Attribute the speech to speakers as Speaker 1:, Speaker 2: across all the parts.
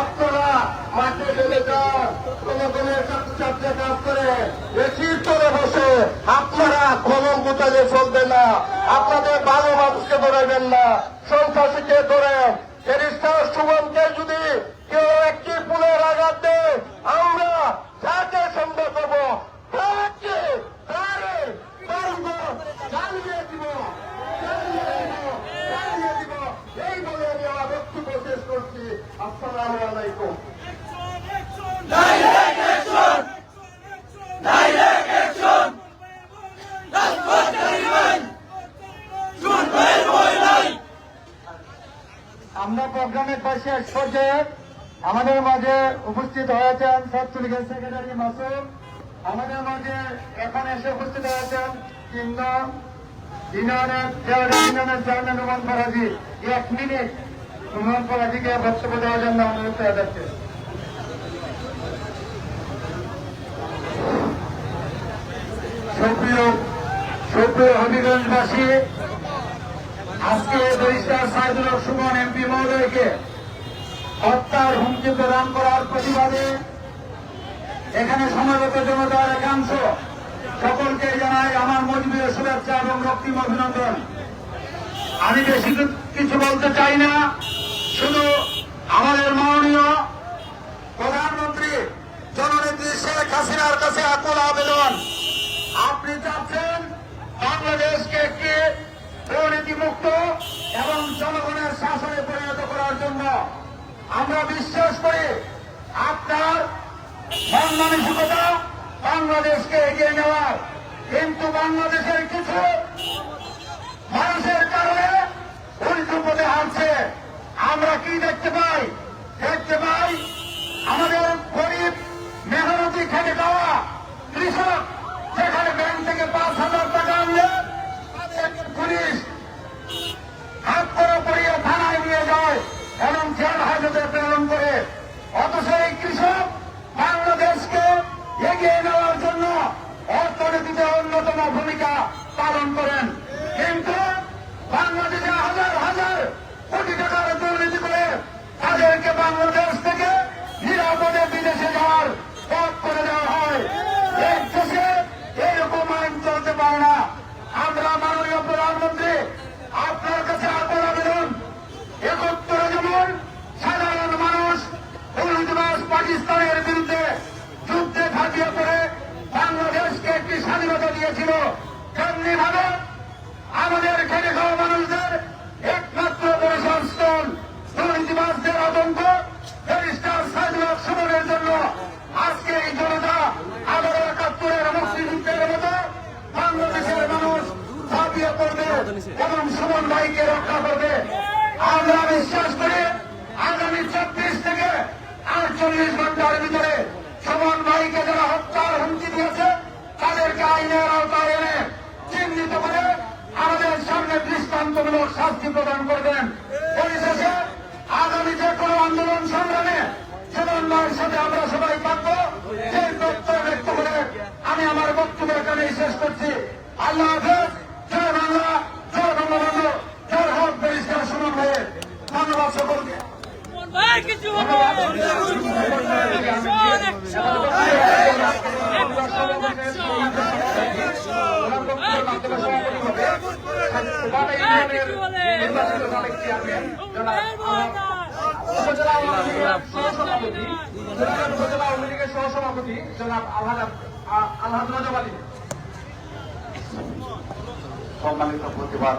Speaker 1: আপনারা মাঠে চলে যান ছাত্রছাত্রী কাজ করে এসির তলে বসে আপনারা কলম মোতালে চলবেন না। আপনাদের ভালো মানুষকে ধরাবেন না। সন্ত্রাসীকে ধরেন। ফেরিস্তার সুমনকে যদি কেউ একটি ফুলের আঘাত দেয় আমরা যাকে সন্দেহ করব তাকে তারে মারব, জ্বালিয়ে দিব, জ্বালিয়ে দিব, জ্বালিয়ে দিব। এই বলে আমি আমার বক্তব্য শেষ করছি আসসালামু আলাইকুম আমরা প্রোগ্রামের পাশে এক পর্যায়ে আমাদের মাঝে উপস্থিত হয়েছেন ছাত্রলীগের সেক্রেটারি মাসুদ আমাদের মাঝে এখন এসে উপস্থিত হয়েছেন হবিগঞ্জবাসী, আজকে ব্যারিস্টার সাইদুল সুমন এমপি মহোদয়কে হত্যার হুমকি প্রদান করার প্রতিবাদে এখানে সমবেত জনতার একাংশ। সকলকে জানাই আমার মজবুরের শুভেচ্ছা এবং রক্তিম অভিনন্দন। আমি বেশি কিছু বলতে চাই না। শুধু আমাদের মাননীয় প্রধানমন্ত্রী জননেত্রী শেখ হাসিনার কাছে আকুল আবেদন। আপনি চাচ্ছেন বাংলাদেশকে একটি দুর্নীতিমুক্ত এবং জনগণের শাসনে পরিণত করার জন্য। আমরা বিশ্বাস করি আপনার সম্মানসিকতা বাংলাদেশকে এগিয়ে নেওয়ার, কিন্তু বাংলাদেশের কিছু মানুষের কারণে উল্টো পথে হারছে আমরা কি দেখতে পাই? বিদেশে যাওয়ার পথ করে দেওয়া হয়। এই দেশে এইরকম আইন চলতে পারে না। আমরা মাননীয় প্রধানমন্ত্রী, আপনার কাছে আকুল আবেদন, একত্তরে যেমন সাধারণ মানুষ দুর্নীতিবাস পাকিস্তানের বিরুদ্ধে যুদ্ধে ঝাঁপিয়ে পড়ে, বাংলাদেশকে একটি স্বাধীনতা দিয়েছিল তেমনি ভাবে আমাদের খেটে খাওয়া মানুষদের একমাত্র পরিসংস্থান দুর্নীতিবাসদের আতঙ্ক ব্যারিস্টার সাইদুল সুমনের জন্য আজকে এই জনতা আবারও একাত্তরের মুক্তিযুদ্ধের মতো বাংলাদেশের মানুষ ঝাঁপিয়ে পড়বে এবং ভাইকে রক্ষা করবে। আমরা বিশ্বাস করি আগামী চব্বিশ থেকে আটচল্লিশ ঘণ্টার ভিতরে সুমন ভাইকে যারা হত্যার হুমকি দিয়েছে, তাদেরকে আইনের আওতায় এনে চিহ্নিত করে আমাদের সামনে দৃষ্টান্তমূলক শাস্তি প্রদান করবেন। পরিশেষে আগামী যে কোনো আন্দোলন সংগ্রামে সুমন ভাইয়ের সাথে আমরা সবাই থাকব, সেই প্রত্যয় ব্যক্ত করে আমি আমার বক্তব্য এখানেই শেষ করছি। আল্লাহ হাফেজ, জয় বাংলা জয় বঙ্গবন্ধু জয় হোক ব্যারিস্টার সুমন ভাইয়ের সকলকে উপজেলা আওয়ামী লীগের সহসভাপতি নজর আলী সম্মানিত প্রতিবাদ।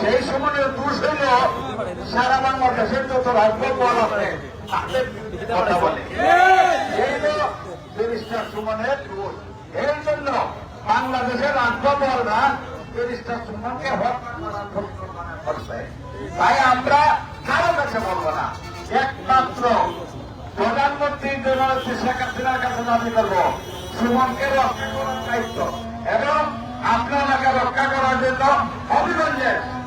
Speaker 1: সেই সময়ের দোষ সারা বাংলাদেশের যত রাজভবন আছে এই জন্য বাংলাদেশের রাজভবনরা ব্যারিস্টার সুমনকে তাই আমরা কারও কাছে বলব না। একমাত্র প্রধানমন্ত্রী জননেত্রী শেখ হাসিনার কাছে দাবি করব, সুমনকে রক্ষা করার দায়িত্ব। এবং আপনাকে রক্ষা করার জন্য অবিলম্বে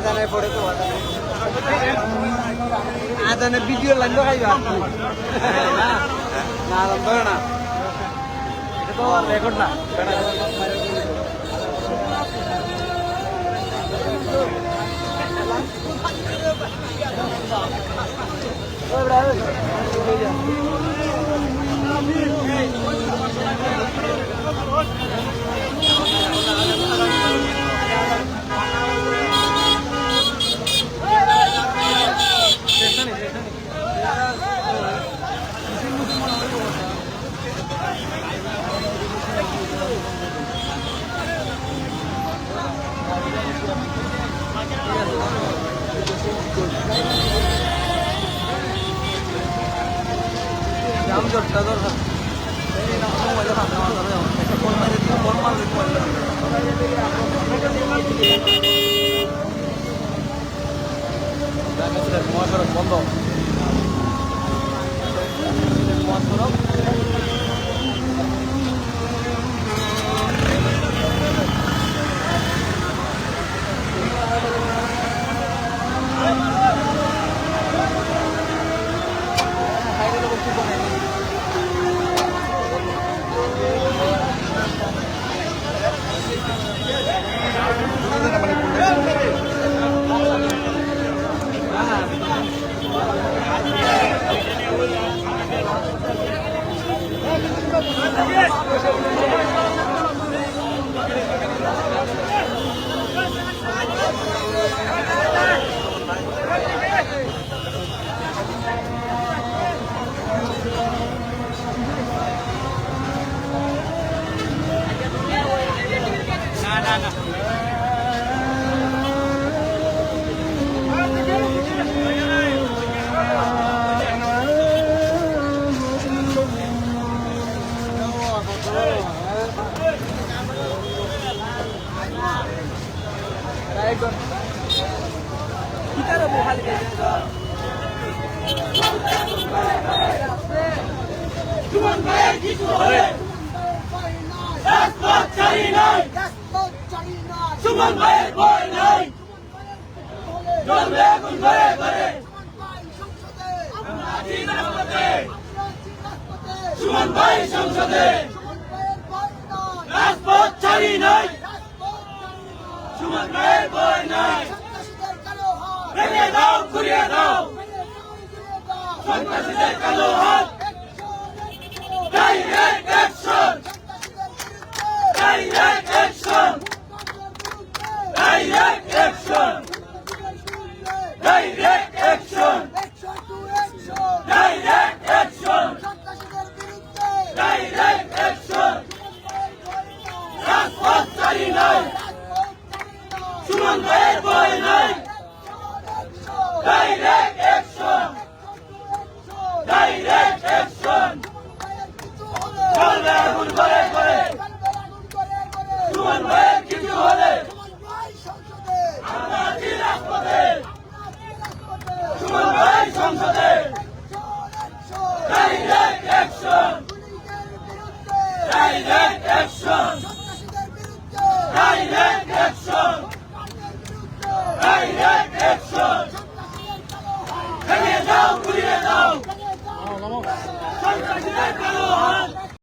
Speaker 2: আদানে পড়ে তো আদানে ভিডিও লাইন তো খাইবা না লম্ব না এটা তো রেকর্ড না 기다려 뭐 할게 주만가의 기수원에 রাজপথ চাই নাই সুমন ভাইয়ের ভয় নাই জ্বলবে আগুন ঘরে ঘরে আছি রাজপথে সুমন ভাই সংসদে রাজপথ ছাড়ি নাই সুমন ভাইয়ের ভয় নাই ভেঙে দাও ঘুরিয়ে দাও। সন্ত্রাসীদের কালো হাত। Direct action direct action direct action direct action direct action direct action Suman ভাই সুমন ভাইয়ের কিছু হলে সুমন ভাই সংসদে।